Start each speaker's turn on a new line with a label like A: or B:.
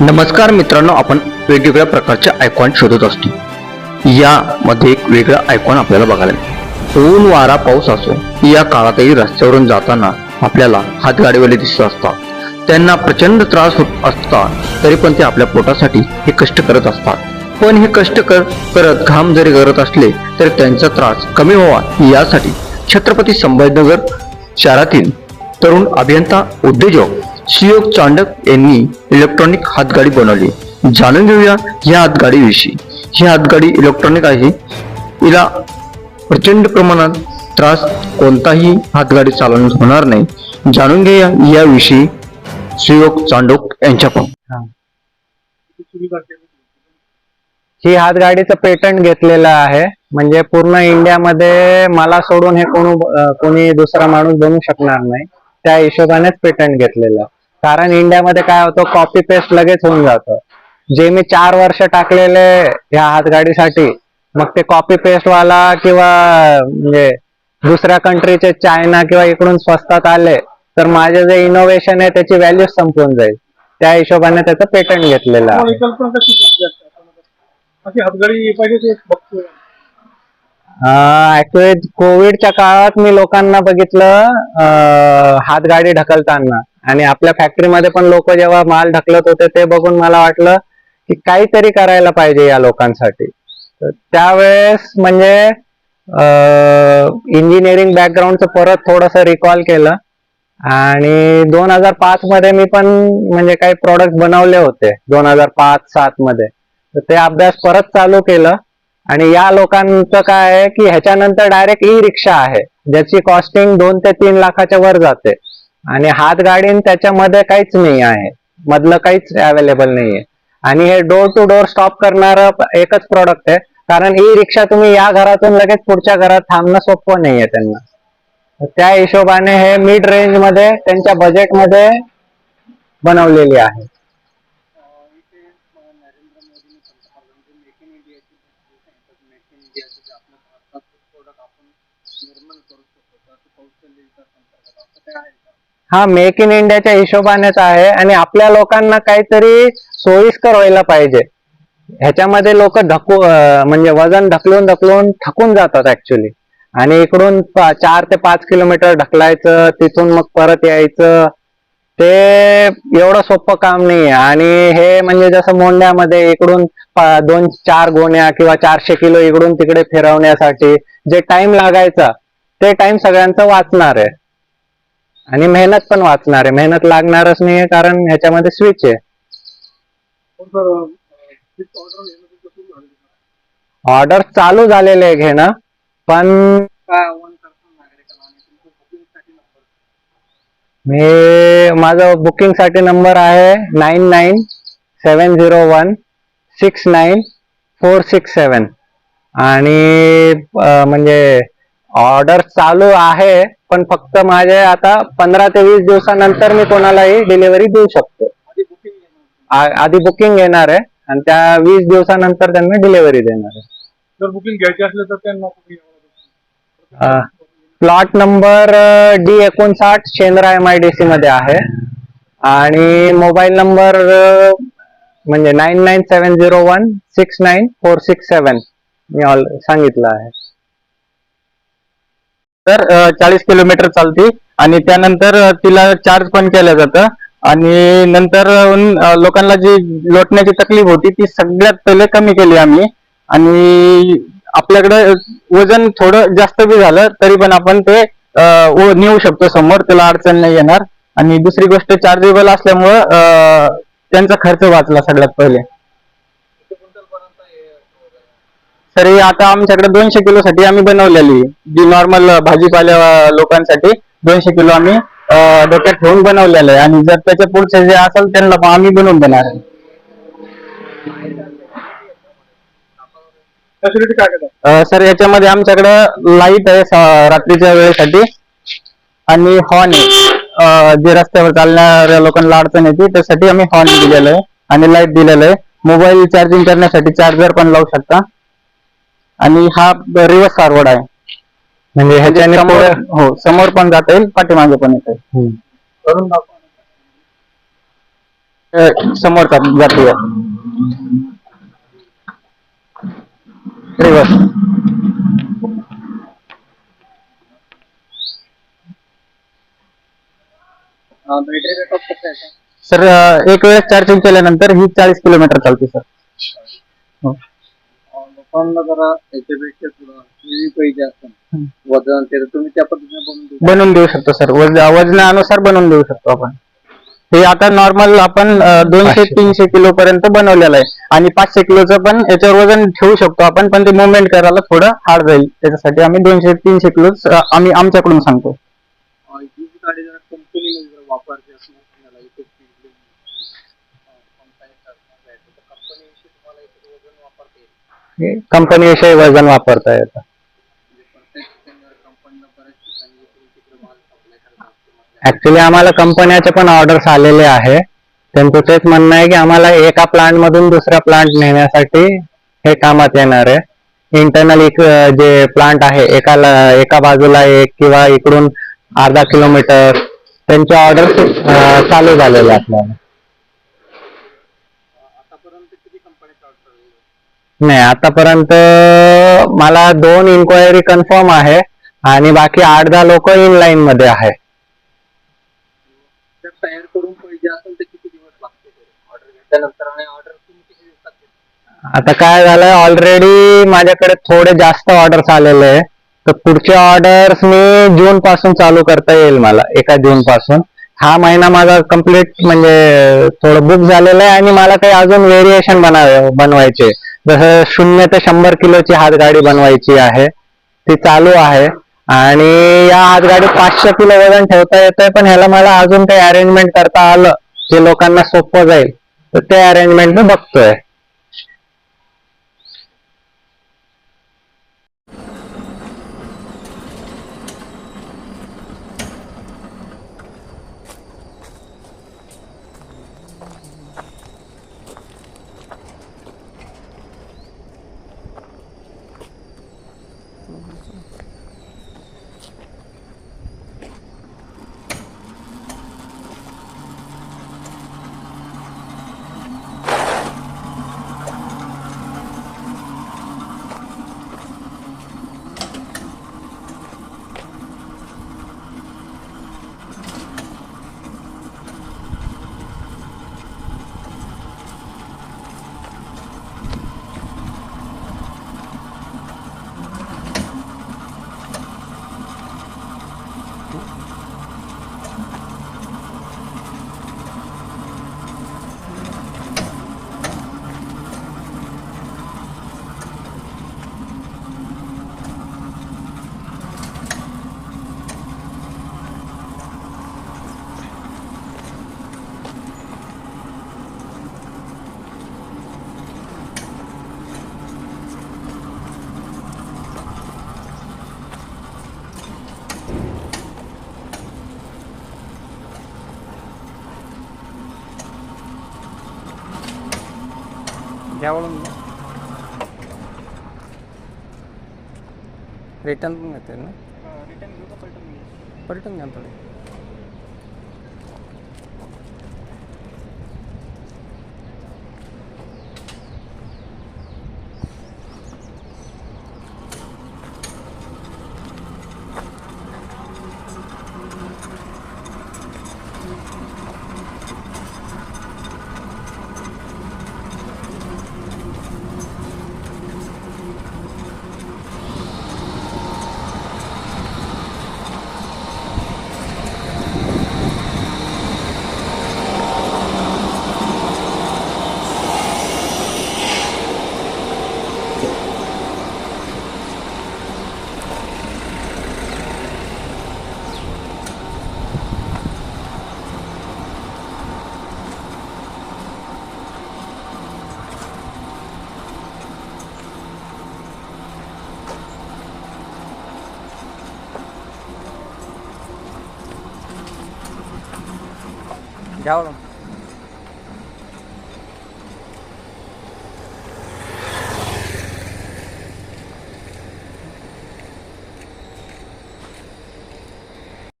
A: नमस्कार मित्रांनो आपण वेगवेगळ्या प्रकारचे आयकॉन शोधत असतो. यामध्ये एक वेगळा आयकॉन आपल्याला बघायला मिळतो. ऊन वारा पाऊस असो या काळातही रस्त्यावरून जाताना आपल्याला हातगाडीवाले दिसत असतात. त्यांना प्रचंड त्रास होत असता तरी पण ते आपल्या पोटासाठी हे कष्ट करत असतात. पण हे कष्ट कर करत घाम जरी करत असले तरी त्यांचा त्रास कमी व्हावा यासाठी छत्रपती संभाजीनगर शहरातील तरुण अभियंता उद्योजक शियोग चांडक यांनी इलेक्ट्रॉनिक हातगाडी बनवली. जाणून घेऊया या हातगाडीविषयी. ही हातगाडी इलेक्ट्रॉनिक आहे. हिला प्रचंड प्रमाणात त्रास कोणताही हातगाडी चालवण्यास होणार नाही. जाणून घेऊया याविषयी शियोग चांडोक यांच्याकडून.
B: ही. हातगाडीचं पेटंट घेतलेलं आहे. म्हणजे पूर्ण इंडियामध्ये मला सोडून हे कोण कोणी दुसरा माणूस बनवू शकणार नाही. त्या हिशोबानेच पेटंट घेतलेलं. आहे. कारण इंडियामध्ये काय होतं कॉपी पेस्ट लगेच होऊन जातं. जे मी चार वर्ष टाकलेले ह्या हातगाडीसाठी मग ते कॉपी पेस्ट वाला किंवा म्हणजे दुसऱ्या कंट्रीचे चायना किंवा इकडून स्वस्तात आले तर माझे जे इनोव्हेशन आहे त्याची व्हॅल्यू संपून जाईल. त्या हिशोबाने त्याचं पेटंट घेतलेलं ऍक्च्युली कोविडच्या काळात मी लोकांना बघितलं हातगाडी ढकलताना. आणि आपल्या फॅक्टरीमध्ये पण लोक जेव्हा माल ढकलत होते ते बघून मला वाटलं की काहीतरी करायला पाहिजे या लोकांसाठी. तर त्यावेळेस म्हणजे इंजिनिअरिंग बॅकग्राऊंडचं परत थोडंसं रिकॉल केलं. आणि दोन हजार पाच मध्ये मी पण म्हणजे काही प्रॉडक्ट बनवले होते दोन हजार पाच सात मध्ये. तर ते अभ्यास परत चालू केलं. आणि या लोकांचं काय आहे की ह्याच्यानंतर डायरेक्ट ई रिक्षा आहे ज्याची कॉस्टिंग दोन ते तीन लाखाच्या वर जाते. आणि हात गाडीन त्याच्यामध्ये काहीच नाही आहे. मधलं काहीच अवेलेबल नाहीये. आणि हे डोर टू डोर स्टॉप करणार एकच प्रॉडक्ट आहे. कारण ई रिक्षा तुम्ही या घरातून लगेच पुढच्या घरात थांबणं सोपं नाहीये त्यांना. त्या हिशोबाने हे मिड रेंजमध्ये त्यांच्या बजेटमध्ये बनवलेली आहे
C: इथे नरेंद्र मोदींनी पंतप्रधान मेक इन इंडियाची मेक इन इंडियाचे जे आपल्या भारताचे प्रोडक्ट आपण निर्माण करू शकतो असं कौशल्य विकास अंतर्गत असं काय आहे का
B: हा मेक इन इंडियाच्या हिशोबानेच आहे आणि आपल्या लोकांना काहीतरी सोयीस्कर व्हायला पाहिजे. ह्याच्यामध्ये लोक ढकू म्हणजे वजन ढकलून ढकलून थकून जातात ऍक्च्युली आणि इकडून चार ते पाच किलोमीटर ढकलायचं तिथून मग परत यायचं ते एवढं सोपं काम नाही आणि हे म्हणजे जसं मोंड्यामध्ये इकडून दोन चार गोण्या किंवा चारशे किलो इकडून तिकडे फिरवण्यासाठी जे टाइम लागायचा ते टाइम सगळ्यांचं वाचणार आहे. आणि मेहनत पण वाचणार आहे. मेहनत लागणारच नाहीये कारण ह्याच्यामध्ये स्विच आहे.
C: ऑर्डर
B: चालू झालेले आहे घेणं पण
C: बुकिंगसाठी नंबर
B: मी माझं बुकिंगसाठी नंबर आहे nine nine seven zero one six nine four six seven आणि म्हणजे ऑर्डर चालू आहे पण फक्त माझे आता पंधरा ते वीस दिवसानंतर मी कोणालाही डिलिव्हरी देऊ शकतो.
C: आधी बुकिंग
B: घेणार आहे आणि त्या वीस दिवसानंतर त्यांना डिलिव्हरी देणार आहे.
C: जर बुकिंग घ्यायची असले तर त्यांना
B: प्लॉट नंबर डी एकोणसाठ Shendra M I D C मध्ये आहे. आणि मोबाईल नंबर म्हणजे nine nine seven zero one six nine four six seven मी ऑल सांगितलं आहे.
D: तर चाळीस किलोमीटर चालते आणि त्यानंतर तिला चार्ज पण केलं जातं. आणि नंतर लोकांना जी लोटण्याची तकलीफ होती ती सगळ्यात पहिले कमी केली आम्ही. आणि आपल्याकडे वजन थोडं जास्त बी झालं तरी पण आपण ते नेऊ शकतो समोर त्याला अडचण नाही येणार. आणि दुसरी गोष्ट चार्जेबल असल्यामुळं त्यांचा खर्च वाचला सगळ्यात पहिले. तर हे आता आमच्याकडे दोनशे किलो साठी आम्ही बनवलेली जी नॉर्मल भाजीपाल्या लोकांसाठी दोनशे किलो आम्ही डोक्यात ठेवून बनवलेलं आहे. आणि जर त्याच्या पुढचे जे असेल त्यांना आम्ही बनवून देणार आहे. अं, सर याच्यामध्ये आमच्याकडे लाइट आहे स- रात्रीच्या वेळेसाठी. आणि हॉर्न जे रस्त्यावर चालणाऱ्या लोकांना अडचण येते त्यासाठी आम्ही हॉर्न दिलेलं आहे. आणि लाइट दिलेलं आहे. मोबाईल चार्जिंग करण्यासाठी चार्जर पण लावू शकता. आणि हा रिव्हर्स फॉरवर्ड आहे
B: म्हणजे ह्याच्याने
D: समोर
B: पुढे
D: हो समोर पण जाता येईल पाठीमागे पण येता
B: हम्म.
D: समोरचा जातीय रिवर्स
C: बॅटरी बॅकअप कसं आहे का?
D: सर एक वेळेस चार्जिंग केल्यानंतर ही चाळीस किलोमीटर चालते सर हो.
C: अं, लोकांना जरा त्याच्यापेक्षा थोडं हेवी पाहिजे असतं
D: हम्म.
C: वजन ते तर तुम्ही त्या पद्धतीने बनवून देऊ
D: बनवून देऊ शकतो सर. वज वजनानुसार बनवून देऊ शकतो आपण. हे आता नॉर्मल आपण दोनशे
B: पाचशे.
D: तीनशे किलो पर्यंत बनवलेलं आहे. आणि पाचशे किलोचं पण याच्यावर वजन ठेवू शकतो आपण पण ते मुवमेंट करायला थोडं हार्ड जाईल. त्याच्यासाठी आम्ही दोनशे तीनशे किलो आम्ही आमच्याकडून सांगतो.
C: अं, ही जी गाडी जरा कंपनीमध्ये जर वापरते असं तुम्हाला इथे कंपनीविषयी तुम्हाला इथे वजन वापरता येईल
B: कंपनीविषयी वजन वापरता येतं. ऍक्च्युली आम्हाला कंपन्याचे पण ऑर्डर्स आलेले आहे. त्यांचं तेच म्हणणं आहे की आम्हाला एका प्लांट मधून दुसऱ्या प्लांट नेण्यासाठी हे कामात येणार आहे. इंटरनल जे प्लांट आहे एका एका बाजूला एक किंवा इकडून अर्धा किलोमीटर त्यांचे ऑर्डर चालू झालेले आपल्याला
C: आतापर्यंत किती कंपनीचा ऑर्डर
B: नाही आतापर्यंत मला दोन इन्क्वायरी कन्फर्म आहे आणि बाकी आठ दहा लोक इन लाईन मध्ये आहे.
C: जर तयार करून पाहिजे असेल तर किती दिवस लागते ऑर्डर घेतल्यानंतर आणि ऑर्डर तुम्ही किती दिवसात देता?
B: आता काय झालंय ऑलरेडी माझ्याकडे थोडे जास्त ऑर्डर्स आलेले आहे तर पुढचे ऑर्डर्स मी जून पासून चालू करता येईल मला एका जून पासून. हा महिना माझा कंप्लीट म्हणजे थोडं बुक झालेलं आहे आणि मला काही अजून व्हेरिएशन बनव बनवायचे जसं शून्य ते शंभर किलोची हातगाडी बनवायची आहे ती चालू आहे. आणि या हातगाडी पाचशे किलो वजन ठेवता येतंय पण ह्याला मला अजून काही अरेंजमेंट करता आलं जे लोकांना सोपं जाईल. तर ते अरेंजमेंट मी बघतोय.
E: വിളിക്കാവളൊന്നും റിട്ടേൺ എത്തുന്നു പറ്റും ഞാൻ തുടങ്ങി थोडे घ्यावं